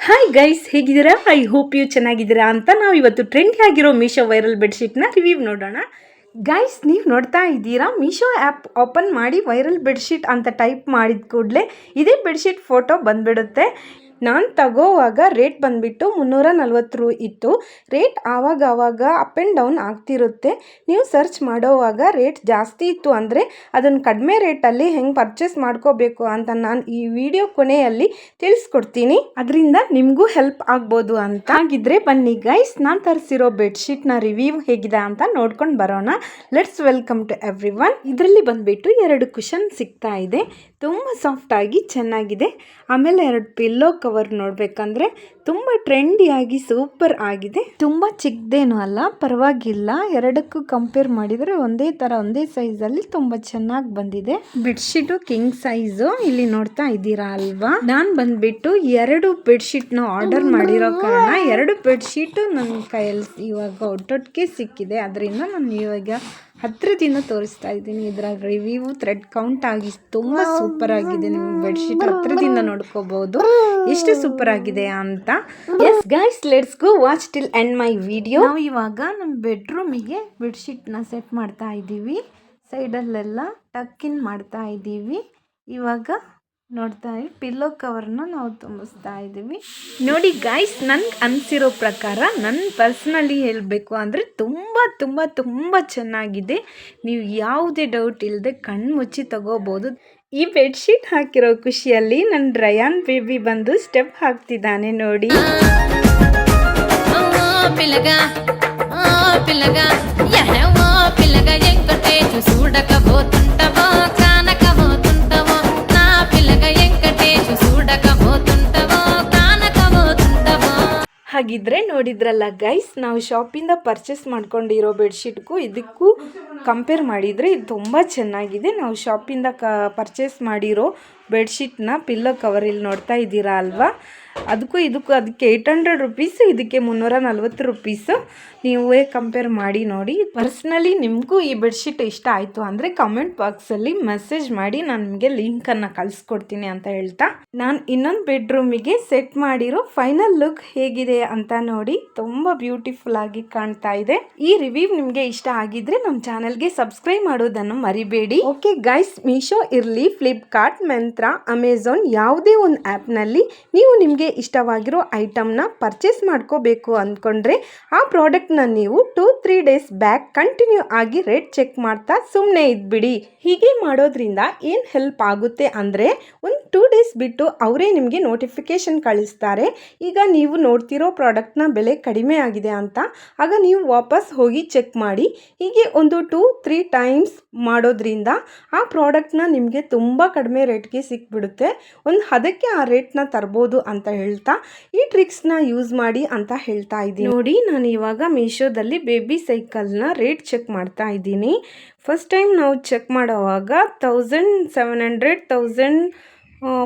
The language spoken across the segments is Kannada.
ಹಾಯ್ ಗೈಸ್ ಹೇಗಿದ್ದೀರಾ? ಐ ಹೋಪ್ ಯು ಚೆನ್ನಾಗಿದ್ದೀರಾ ಅಂತ ನಾವು ಇವತ್ತು ಟ್ರೆಂಡಿ ಆಗಿರೋ ಮೀಶೋ ವೈರಲ್ ಬೆಡ್ಶೀಟ್ನ ರಿವ್ಯೂ ನೋಡೋಣ. ಗೈಸ್ ನೀವು ನೋಡ್ತಾ ಇದ್ದೀರಾ? ಮೀಶೋ ಆ್ಯಪ್ ಓಪನ್ ಮಾಡಿ ವೈರಲ್ ಬೆಡ್ಶೀಟ್ ಅಂತ ಟೈಪ್ ಮಾಡಿದ ಕೂಡಲೇ ಇದೇ ಬೆಡ್ಶೀಟ್ ಫೋಟೋ ಬಂದ್ಬಿಡುತ್ತೆ. ನಾನು ತಗೋವಾಗ ರೇಟ್ ಬಂದುಬಿಟ್ಟು ಮುನ್ನೂರ ನಲ್ವತ್ತು ರು ಇತ್ತು. ರೇಟ್ ಆವಾಗ ಆವಾಗ ಅಪ್ ಆ್ಯಂಡ್ ಡೌನ್ ಆಗ್ತಿರುತ್ತೆ. ನೀವು ಸರ್ಚ್ ಮಾಡೋವಾಗ ರೇಟ್ ಜಾಸ್ತಿ ಇತ್ತು ಅಂದರೆ ಅದನ್ನು ಕಡಿಮೆ ರೇಟಲ್ಲಿ ಹೆಂಗೆ ಪರ್ಚೇಸ್ ಮಾಡ್ಕೋಬೇಕು ಅಂತ ನಾನು ಈ ವಿಡಿಯೋ ಕೊನೆಯಲ್ಲಿ ತಿಳಿಸ್ಕೊಡ್ತೀನಿ. ಅದರಿಂದ ನಿಮಗೂ ಹೆಲ್ಪ್ ಆಗ್ಬೋದು ಅಂತ. ಹಾಗಿದ್ರೆ ಬನ್ನಿ ಗೈಸ್ ನಾನು ತರಿಸಿರೋ ಬೆಡ್ಶೀಟ್ನ ರಿವ್ಯೂ ಹೇಗಿದೆ ಅಂತ ನೋಡ್ಕೊಂಡು ಬರೋಣ. Let's welcome to everyone ಇದರಲ್ಲಿ ಬಂದುಬಿಟ್ಟು ಎರಡು ಕುಷನ್ ಸಿಗ್ತಾ ಇದೆ. ತುಂಬ ಸಾಫ್ಟಾಗಿ ಚೆನ್ನಾಗಿದೆ. ಆಮೇಲೆ ಎರಡು ಪಿಲ್ಲೋ ಕವರ್ ನೋಡಬೇಕಂದ್ರೆ ತುಂಬ ಟ್ರೆಂಡಿಯಾಗಿ ಸೂಪರ್ ಆಗಿದೆ. ತುಂಬ ಚಿಕ್ಕದೇನು ಅಲ್ಲ ಪರವಾಗಿಲ್ಲ. ಎರಡಕ್ಕೂ ಕಂಪೇರ್ ಮಾಡಿದರೆ ಒಂದೇ ಥರ ಒಂದೇ ಸೈಜಲ್ಲಿ ತುಂಬ ಚೆನ್ನಾಗಿ ಬಂದಿದೆ. ಬೆಡ್ಶೀಟು ಕಿಂಗ್ ಸೈಜು ಇಲ್ಲಿ ನೋಡ್ತಾ ಇದ್ದೀರಾ ಅಲ್ವಾ? ನಾನು ಬಂದ್ಬಿಟ್ಟು ಎರಡು ಬೆಡ್ಶೀಟ್ನ ಆರ್ಡರ್ ಮಾಡಿರೋ ಕಾರಣ ಎರಡು ಬೆಡ್ಶೀಟು ನನ್ನ ಕೈಯಲ್ಲಿ ಇವಾಗ ಒಟ್ಟೊಟ್ಟಿಗೆ ಸಿಕ್ಕಿದೆ. ಅದರಿಂದ ನಾನು ಇವಾಗ ಹತ್ರದಿಂದ ತೋರಿಸ್ತಾ ಇದ್ದೀನಿ. ಇದರ ರಿವ್ಯೂ ಥ್ರೆಡ್ ಕೌಂಟ್ ಆಗಿ ತುಂಬ ಸೂಪರ್ ಆಗಿದೆ. ನಿಮ್ಗೆ ಬೆಡ್ಶೀಟ್ ಹತ್ತಿರದಿಂದ ನೋಡ್ಕೋಬಹುದು ಎಷ್ಟು ಸೂಪರ್ ಆಗಿದೆ ಅಂತ. Yes guys let's go watch till end my video ನಾವು ಇವಾಗ ನಮ್ಮ ಬೆಡ್ರೂಮಿಗೆ ಬೆಡ್ಶೀಟ್ನ ಸೆಟ್ ಮಾಡ್ತಾ ಇದ್ದೀವಿ ಸೈಡಲ್ಲೆಲ್ಲ ಟಕ್ ಇನ್ ಮಾಡ್ತಾ ಇದ್ದೀವಿ ಇವಾಗ ನೋಡ್ತಾ ಇದ್ದೀವಿ ಪಿಲ್ಲೋ ಕವರ್ನ ನಾವು ತುಂಬಿಸ್ತಾ ಇದ್ದೀವಿ. ನೋಡಿ ಗಾಯ್ಸ್ ನನ್ಗೆ ಅನಿಸಿರೋ ಪ್ರಕಾರ ನನ್ನ ಪರ್ಸ್ನಲಿ ಹೇಳಬೇಕು ಅಂದರೆ ತುಂಬ ತುಂಬ ತುಂಬ ಚೆನ್ನಾಗಿದೆ. ನೀವು ಯಾವುದೇ ಡೌಟ್ ಇಲ್ಲದೆ ಕಣ್ಣು ಮುಚ್ಚಿ ತಗೋಬೋದು. ಈ ಬೆಡ್ಶೀಟ್ ಹಾಕಿರೋ ಖುಷಿಯಲ್ಲಿ ನನ್ನ ರಯಾನ್ ಬೇಬಿ ಬಂದು ಸ್ಟೆಪ್ ಹಾಕ್ತಿದ್ದಾನೆ ನೋಡಿ. ఓ ಹಾಗಿದ್ರೆ ನೋಡಿದ್ರಲ್ಲ ಗೈಸ್ ನಾವು ಶಾಪಿಂದ ಪರ್ಚೇಸ್ ಮಾಡ್ಕೊಂಡಿರೋ ಬೆಡ್ಶೀಟ್ಗೂ ಇದಕ್ಕೂ ಕಂಪೇರ್ ಮಾಡಿದರೆ ಇದು ತುಂಬ ಚೆನ್ನಾಗಿದೆ. ನಾವು ಶಾಪಿಂದ ಕ ಪರ್ಚೇಸ್ ಮಾಡಿರೋ ಬೆಡ್ಶೀಟ್ನ ಪಿಲ್ಲೋ ಕವರ್ ಇಲ್ಲಿ ನೋಡ್ತಾ ಇದ್ದೀರಾ ಅಲ್ವಾ? ಅದಕ್ಕೂ ಇದಕ್ಕೂ ಅದಕ್ಕೆ ಏಯ್ಟ್ ಹಂಡ್ರೆಡ್ ರುಪೀಸು ಇದಕ್ಕೆ ಮುನ್ನೂರ ನಲ್ವತ್ತು ರುಪೀಸು ನೀವೇ ಕಂಪೇರ್ ಮಾಡಿ ನೋಡಿ. ಪರ್ಸ್ನಲಿ ನಿಮಗೂ ಈ ಬೆಡ್ಶೀಟ್ ಇಷ್ಟ ಆಯಿತು ಅಂದರೆ ಕಮೆಂಟ್ ಬಾಕ್ಸಲ್ಲಿ ಮೆಸೇಜ್ ಮಾಡಿ ನಾನು ನಿಮಗೆ ಲಿಂಕನ್ನು ಕಳಿಸ್ಕೊಡ್ತೀನಿ ಅಂತ ಹೇಳ್ತಾ. ನಾನು ಇನ್ನೊಂದು ಬೆಡ್ರೂಮಿಗೆ ಸೆಟ್ ಮಾಡಿರೋ ಫೈನಲ್ ಲುಕ್ ಹೇಗಿದೆ ಅಂತ ನೋಡಿ ತುಂಬ ಬ್ಯೂಟಿಫುಲ್ ಆಗಿ ಕಾಣ್ತಾ ಇದೆ. ಈ ರಿವ್ಯೂ ನಿಮಗೆ ಇಷ್ಟ ಆಗಿದ್ರೆ ನಮ್ಮ ಚಾನಲ್ಗೆ ಸಬ್ಸ್ಕ್ರೈಬ್ ಮಾಡೋದನ್ನು ಮರಿಬೇಡಿ. ಓಕೆ ಗೈಸ್ ಮೀಶೋ ಇರಲಿ ಫ್ಲಿಪ್ಕಾರ್ಟ್ ಮೆಂತ್ರ ಅಮೆಝಾನ್ ಯಾವುದೇ ಒಂದು ಆ್ಯಪ್ನಲ್ಲಿ ನೀವು ನಿಮಗೆ ಇಷ್ಟವಾಗಿರೋ ಐಟಮ್ನ ಪರ್ಚೇಸ್ ಮಾಡ್ಕೋಬೇಕು ಅಂದ್ಕೊಂಡ್ರೆ ಆ ಪ್ರಾಡಕ್ಟ್ನ ನೀವು two three days back continue ಆಗಿ ರೇಟ್ ಚೆಕ್ ಮಾಡ್ತಾ ಸುಮ್ಮನೆ ಇದ್ಬಿಡಿ. ಹೀಗೆ ಮಾಡೋದ್ರಿಂದ ಏನು ಹೆಲ್ಪ್ ಆಗುತ್ತೆ ಅಂದರೆ ಒಂದು ಟೂ ಡೇಸ್ ಬಿಟ್ಟು ಅವರೇ ನಿಮಗೆ ನೋಟಿಫಿಕೇಶನ್ ಕಳಿಸ್ತಾರೆ. ಈಗ ನೀವು ನೋಡ್ತಿರೋ ಪ್ರಾಡಕ್ಟ್ನ ಬೆಲೆ ಕಡಿಮೆ ಆಗಿದೆ ಅಂತ. ಆಗ ನೀವು ವಾಪಸ್ ಹೋಗಿ ಚೆಕ್ ಮಾಡಿ. ಹೀಗೆ ಒಂದು ಟೂ ತ್ರೀ ಟೈಮ್ಸ್ ಮಾಡೋದ್ರಿಂದ ಆ ಪ್ರಾಡಕ್ಟ್ನ ನಿಮಗೆ ತುಂಬ ಕಡಿಮೆ ರೇಟ್ಗೆ ಸಿಕ್ಬಿಡುತ್ತೆ. ಒಂದು ಹದಕ್ಕೆ ಆ ರೇಟ್ನ ತರ್ಬೋದು ಅಂತ ಹೇಳ್ತಾ, ಈ ಟ್ರಿಕ್ಸ್ನ ಯೂಸ್ ಮಾಡಿ ಅಂತ ಹೇಳ್ತಾ ಇದ್ದೀನಿ. ನೋಡಿ, ನಾನು ಇವಾಗ ಮೀಶೋದಲ್ಲಿ ಬೇಬಿ ಸೈಕಲ್ನ ರೇಟ್ ಚೆಕ್ ಮಾಡ್ತಾ ಇದ್ದೀನಿ. ಫಸ್ಟ್ ಟೈಮ್ ನಾವು ಚೆಕ್ ಮಾಡೋವಾಗ thousand seven hundred thousand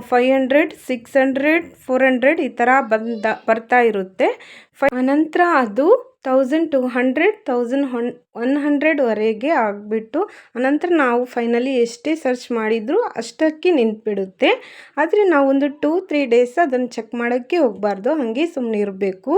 five hundred six hundred four hundred ಈ ಥರ ಬಂದ, ಬರ್ತಾ ಇರುತ್ತೆ. ಫೈ ಅನಂತರ ಅದು ತೌಸಂಡ್ ಟು ಹಂಡ್ರೆಡ್ ತೌಸಂಡ್ ಹೊನ್ ಒನ್ ಹಂಡ್ರೆಡ್ವರೆಗೆ ಆಗಿಬಿಟ್ಟು ಅನಂತರ ನಾವು ಫೈನಲಿ ಎಷ್ಟೇ ಸರ್ಚ್ ಮಾಡಿದರೂ ಅಷ್ಟಕ್ಕೆ ನಿಂತುಬಿಡುತ್ತೆ. ಆದರೆ ನಾವೊಂದು ಟೂ ತ್ರೀ ಡೇಸ್ ಅದನ್ನು ಚೆಕ್ ಮಾಡೋಕ್ಕೆ ಹೋಗಬಾರ್ದು. ಹಾಗೆ ಸುಮ್ಮನೆ ಇರಬೇಕು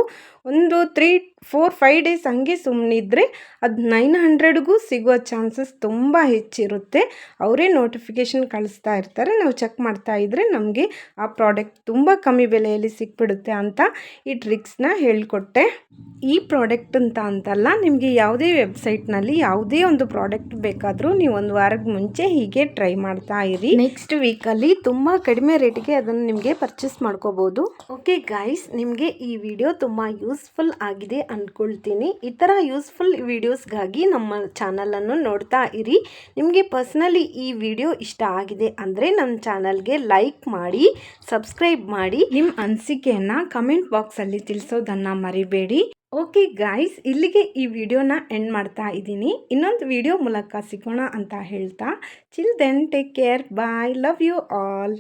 ಒಂದು ತ್ರೀ ಫೋರ್ ಫೈವ್ ಡೇಸ್ ಹಂಗೆ ಸುಮ್ಮನಿದ್ರೆ ಅದು ನೈನ್ ಹಂಡ್ರೆಡ್ಗೂ ಸಿಗೋ ಚಾನ್ಸಸ್ ತುಂಬ ಹೆಚ್ಚಿರುತ್ತೆ. ಅವರೇ ನೋಟಿಫಿಕೇಷನ್ ಕಳಿಸ್ತಾ ಇರ್ತಾರೆ. ನಾವು ಚೆಕ್ ಮಾಡ್ತಾ ಇದ್ದರೆ ನಮಗೆ ಆ ಪ್ರಾಡಕ್ಟ್ ತುಂಬ ಕಮ್ಮಿ ಬೆಲೆಯಲ್ಲಿ ಸಿಕ್ಬಿಡುತ್ತೆ ಅಂತ ಈ ಟ್ರಿಕ್ಸ್ನ ಹೇಳಿಕೊಟ್ಟೆ. ಈ ಪ್ರಾಡಕ್ಟ್ ಅಂತ ಅಂತಲ್ಲ, ನಿಮಗೆ ಯಾವುದೇ ವೆಬ್ಸೈಟ್ನಲ್ಲಿ ಯಾವುದೇ ಒಂದು ಪ್ರಾಡಕ್ಟ್ ಬೇಕಾದರೂ ನೀವು ಒಂದು ವಾರದ ಮುಂಚೆ ಹೀಗೆ ಟ್ರೈ ಮಾಡ್ತಾ ಇರಿ. ನೆಕ್ಸ್ಟ್ ವೀಕಲ್ಲಿ ತುಂಬ ಕಡಿಮೆ ರೇಟಿಗೆ ಅದನ್ನು ನಿಮಗೆ ಪರ್ಚೇಸ್ ಮಾಡ್ಕೋಬೋದು. ಓಕೆ ಗೈಸ್ ನಿಮಗೆ ಈ ವಿಡಿಯೋ ತುಂಬ ಯೂಸ್ಫುಲ್ ಆಗಿದೆ ಅಂದ್ಕೊಳ್ತೀನಿ ಈ ಥರ ಯೂಸ್ಫುಲ್ ವೀಡಿಯೋಸ್ಗಾಗಿ ನಮ್ಮ ಚಾನಲನ್ನು ನೋಡ್ತಾ ಇರಿ. ನಿಮಗೆ ಪರ್ಸ್ನಲಿ ಈ ವಿಡಿಯೋ ಇಷ್ಟ ಆಗಿದೆ ಅಂದರೆ ನಮ್ಮ ಚಾನಲ್ಗೆ ಲೈಕ್ ಮಾಡಿ ಸಬ್ಸ್ಕ್ರೈಬ್ ಮಾಡಿ. ನಿಮ್ಮ ಅನಿಸಿಕೆಯನ್ನು ಕಮೆಂಟ್ ಬಾಕ್ಸಲ್ಲಿ ತಿಳಿಸೋದನ್ನು ಮರಿಬೇಡಿ. ಓಕೆ ಗಾಯ್ಸ್ ಇಲ್ಲಿಗೆ ಈ ವಿಡಿಯೋನ ಎಂಡ್ ಮಾಡ್ತಾ ಇದ್ದೀನಿ. ಇನ್ನೊಂದು ವಿಡಿಯೋ ಮೂಲಕ ಸಿಗೋಣ ಅಂತ ಹೇಳ್ತಾ chill then take care bye love you all